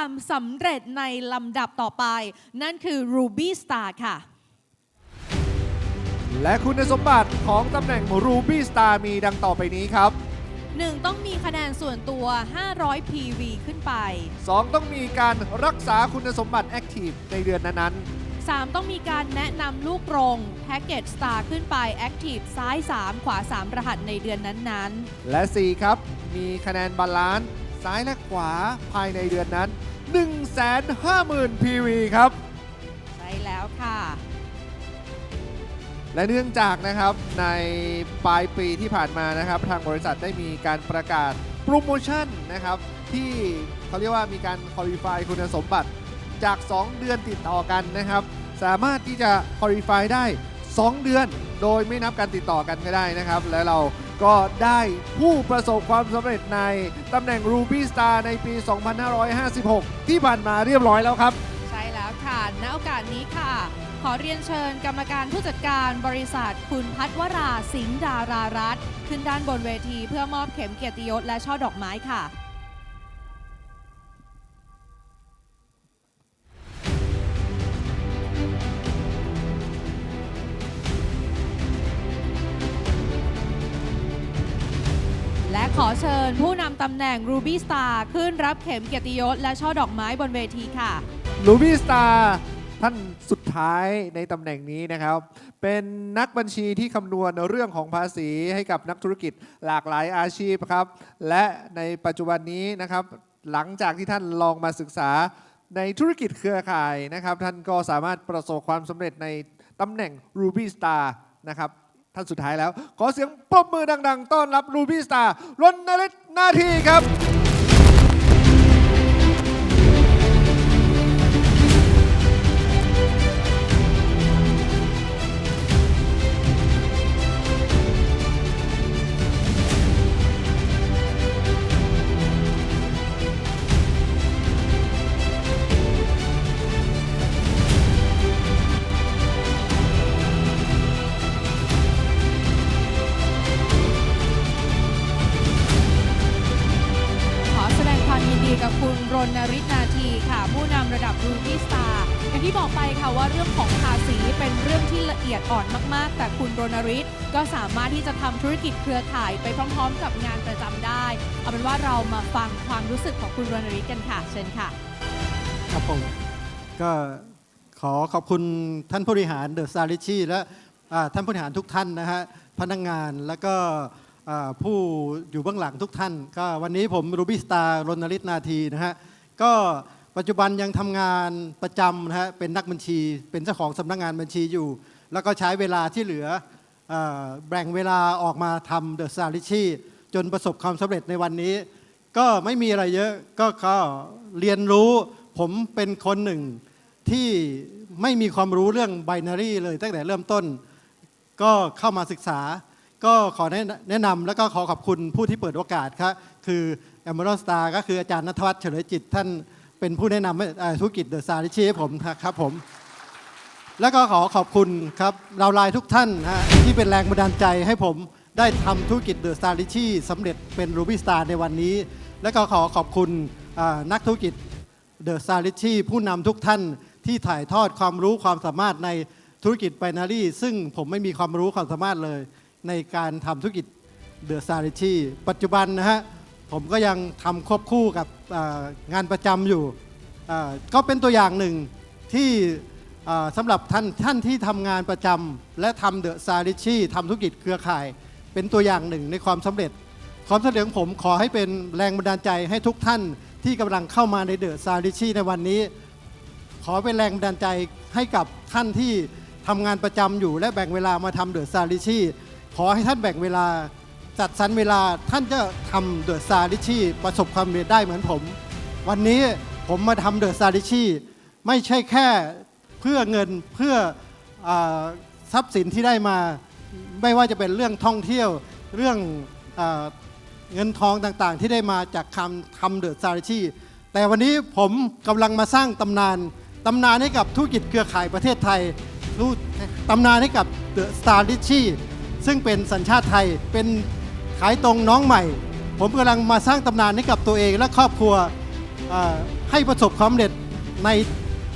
ความสำเร็จในลำดับต่อไป นั่นคือ Ruby Star ค่ะ และคุณสมบัติของตำแหน่ง Ruby Star มีดังต่อไปนี้ครับ 1. ต้องมีคะแนนส่วนตัว 500 PV ขึ้นไป 2 ต้องมีการรักษาคุณสมบัติ Active ในเดือนนั้น 3. ต้องมีการแนะนำลูกกรงแพ็กเกจ Star ขึ้นไป Active ซ้าย 3 ขวา 3 รหัสในเดือนนั้นๆและ 4 ครับ มีคะแนนบาลานซ์ซ้ายและขวาภายในเดือนนั้น 150,000 PV ครับๆใช่แล้วค่ะ และเนื่องจากนะครับในปลายปีที่ผ่านมานะครับ ทางบริษัทได้มีการประกาศโปรโมชั่นนะครับ ที่เขาเรียกว่ามีการคอลี่ฟายคุณสมบัติจาก 2 เดือนติดต่อกันนะครับ สามารถที่จะคอลี่ฟายได้ 2 เดือน โดยไม่นับการติดต่อกันก็ได้นะครับ และเรา ก็ได้ผู้ประสบความสำเร็จในตำแหน่ง Ruby Star ในปี 2556 ที่ผ่านมาเรียบร้อยแล้วครับ ใช่แล้วค่ะ ณโอกาสนี้ค่ะ ขอเรียนเชิญกรรมการผู้จัดการบริษัท คุณพัฒวราสิงห์ดารารัตน์ขึ้นด้านบนเวทีเพื่อมอบเข็มเกียรติยศและช่อดอกไม้ค่ะ และขอเชิญผู้นำตำแหน่ง Ruby Star ขึ้นรับเข็มเกียรติยศและช่อดอกไม้บนเวทีค่ะ ลูบี้สตาร์ท่านสุดท้ายในตำแหน่งนี้นะครับ เป็นนักบัญชีที่คำนวณเรื่องของภาษีให้กับนักธุรกิจหลากหลายอาชีพครับ และในปัจจุบันนี้นะครับ หลังจากที่ท่านลองมาศึกษาในธุรกิจเครือข่ายนะครับ ท่านก็สามารถประสบความสำเร็จในตำแหน่ง Ruby Star นะครับ ท่านสุดท้ายแล้ว ขอเสียงปรบมือดัง ๆ ต้อนรับรูบี้สตารณฤทธิ์นาทีครับ กับคุณรณฤทธิ์นาทีค่ะ ผู้นำระดับ Ruby Star อย่างที่บอกไปค่ะว่าเรื่องของภาษีเป็นเรื่องที่ละเอียดอ่อนมาก ๆ แต่คุณรณฤทธิ์ก็สามารถที่จะทำธุรกิจเครือข่ายไปพร้อม ๆ กับงานประจำได้ เอาเป็นว่าเรามาฟังความรู้สึกของคุณรณฤทธิ์กันค่ะ เชิญค่ะ ครับผม ก็ขอขอบคุณท่านผู้บริหารเดอะซาริชีและท่านผู้บริหารทุกท่านนะฮะพนักงานแล้วก็ผู้อยู่เบื้องหลังทุกท่าน ก็วันนี้ผมรูบี้สตาร์รณฤทธิ์นาทีนะฮะ ก็ปัจจุบันยังทำงานประจำนะฮะเป็นนักบัญชีเป็นเจ้าของสำนักงานบัญชีอยู่ แล้วก็ใช้เวลาที่เหลือเอ่อแบ่งเวลาออกมาทำเดอะซาริชีจนประสบความสำเร็จในวันนี้ ก็ไม่มีอะไรเยอะก็ก็เรียนรู้ผมเป็นคนหนึ่งที่ไม่มีความรู้เรื่องไบนารีเลยตั้งแต่เริ่มต้น ก็เข้ามาศึกษา ก็ขอแนะแนะนำแล้วก็ขอขอบคุณผู้ที่เปิดโอกาสครับคือ a m a r o n Star ก็คืออาจารย์นทวัฒน์เฉลยจิต ท่านเป็นผู้แนะนำธุรกิจเดอะซาริชีให้ผมครับผม แล้วก็ขอขอบคุณครับเราลายทุกท่านฮะที่เป็นแรงบันดาลใจให้ผมได้ทำธุรกิจเดอะสตาร์ลิชี่สำเร็จเป็นรูบี้สตาร์ในวันนี้ และก็ขอขอบคุณนักธุรกิจเดอะสตาร์ลิชี่ผู้นำทุกท่านที่ถ่ายทอดความรู้ความสามารถในธุรกิจไบนารีซึ่งผมไม่มีความรู้ความสามารถเลย ในการทำธุรกิจเดอะสตาร์ลิชี่ปัจจุบันนะฮะ ผมก็ยังทำควบคู่กับงานประจำอยู่ ก็เป็นตัวอย่างหนึ่งที่สำหรับท่านท่านที่ทำงานประจำและทำเดอะซาริชีทำธุรกิจเครือข่าย เป็นตัวอย่างหนึ่งในความสำเร็จ ความสำเร็จของผมขอให้เป็นแรงบันดาลใจให้ทุกท่านที่กำลังเข้ามาในเดอะซาริชีในวันนี้ ขอเป็นแรงบันดาลใจให้กับท่านที่ทำงานประจำอยู่ และแบ่งเวลามาทำเดอะซาริชีขอให้ท่านแบ่งเวลา จัดสรรเวลาท่านจะทำเดอะซาริชีประสบความสำเร็จได้เหมือนผม วันนี้ผมมาทำเดอะซาริชีไม่ใช่แค่เพื่อเงินเพื่ออาทรัพย์สินที่ได้มา ไม่ว่าจะเป็นเรื่องท่องเที่ยวเรื่องอาเงินทองต่างๆ ที่ได้มาจากคำทำเดอะซาริชีแต่วันนี้ผมกำลังมาสร้างตำนานตำนานให้กับธุรกิจเครือข่ายประเทศไทยรู้ตำนานให้กับเดอะสตาร์ลิชี่ซึ่งเป็นสัญชาติไทยเป็น ขายตรงน้องใหม่ ผมกำลังมาสร้างตำนานให้กับตัวเองและครอบครัวให้ประสบความสำเร็จใน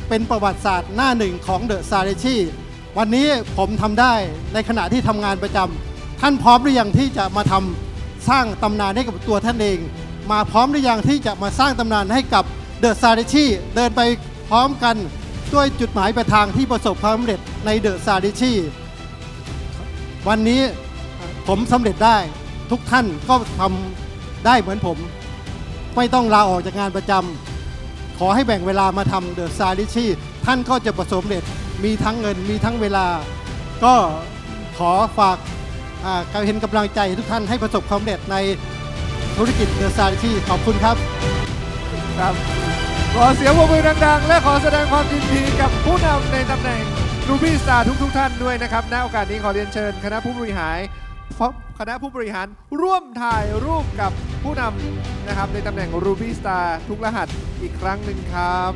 เป็นประวัติศาสตร์หน้าหนึ่งของเดอะซาเรชีวันนี้ผมทำได้ในขณะที่ทำงานประจำท่านพร้อมหรือยังที่จะมาทำสร้างตำนานให้กับตัวท่านเอง มาพร้อมหรือยังที่จะมาสร้างตำนานให้กับเดอะซาเรชีเดินไปพร้อมกันด้วยจุดหมายปลายทางที่ประสบความสำเร็จในเดอะซาเรชีวันนี้ผมสำเร็จได้ ทุกท่านก็ทำได้เหมือนผม ไม่ต้องลาออกจากงานประจำขอให้แบ่งเวลามาทำเดอะซาริชีท่านก็จะประสบเร็จมีทั้งเงินมีทั้งเวลา ก็ขอฝากการเห็นกำลังใจทุกท่านให้ประสบความสำเร็จในธุรกิจเดอะซาริชีขอบคุณครับครับขอเสียงปรบมือดังๆ และขอแสดงความยินดีกับผู้นำในตำแหน่งรูบี้สตาร์ทุกๆท่านด้วยนะครับ ณ โอกาสนี้ขอเรียนเชิญ คณะผู้บริหาร คณะผู้บริหารร่วมถ่ายรูปกับผู้นำนะครับในตำแหน่งรูบี้สตาร์ทุกรหัสอีกครั้งหนึ่งครับ